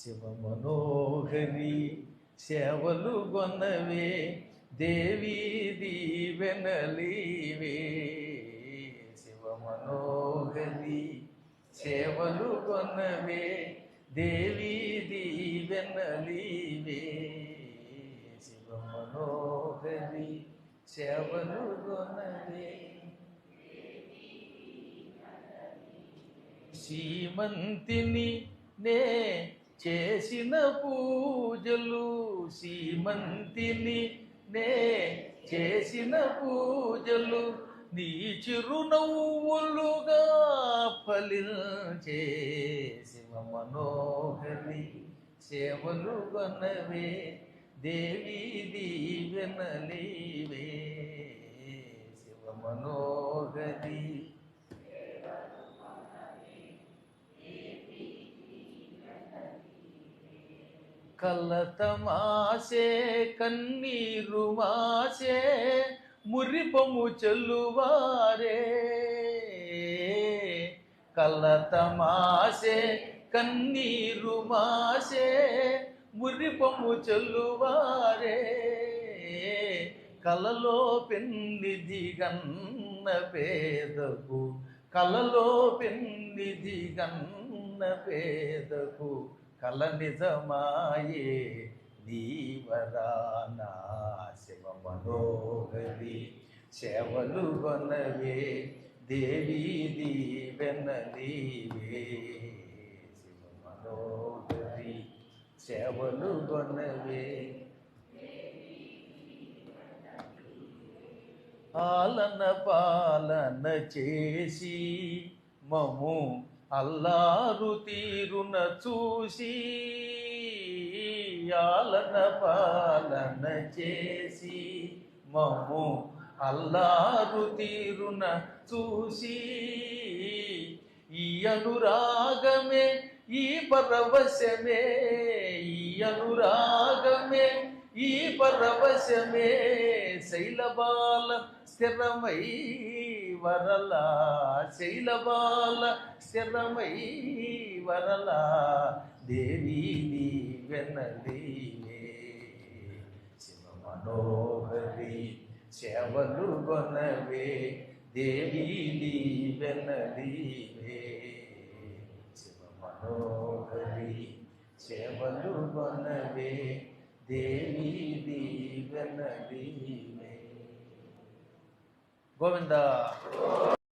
శివ మనోహరి సేవలు గొన్నవే దేవీ దీవెనలీవే. శివ మనోహరి సేవలు గొన్నవే దేవీ దీవెనలీవే. శివ మనోహరి సేవలు గొన్నవే శ్రీమంతిని నే చేసిన పూజలు సీమంతిని నే చేసిన పూజలు నీ చిరునవ్వులుగా ఫలించే శివ మనోహరి సేవలు గొనవే దేవి దీవెనలీవే. శివ మనోహరి కలత మాసే కన్నీరు మాసే మురిపము చెల్లువారే. కలత మాసే కన్నీరు మాసే మురిపము చెల్లువారే. కలలో పెన్నిధి దిగన్న పేదకు కలలో పెన్నిధి దిగన్న పేదకు కల నిజమాయే దీవరానా శివ మనోహరి సేవలు గొనవే దేవి దీవెనలీవే శివ మనోహరి సేవలు గొనవే పాలన పాలన చేసి మము అల్లారు తీరున చూసి ఆలన పాలన చేసి మము అల్లారు తీరున చూసి ఈ అనురాగమే ఈ పరవశమే ఈ అనురాగమే ఈ పరవశమే శైలబాల స్థిరమై వరల శైలబాల శరమై వరల దేవి దీవెనలీవే శివ మనోహరి సేవలు గొనవే దేవి దీవెనలీవే శివ మనోహరి సేవలు గొనవే దేవి దీవెనలీవే గోవింద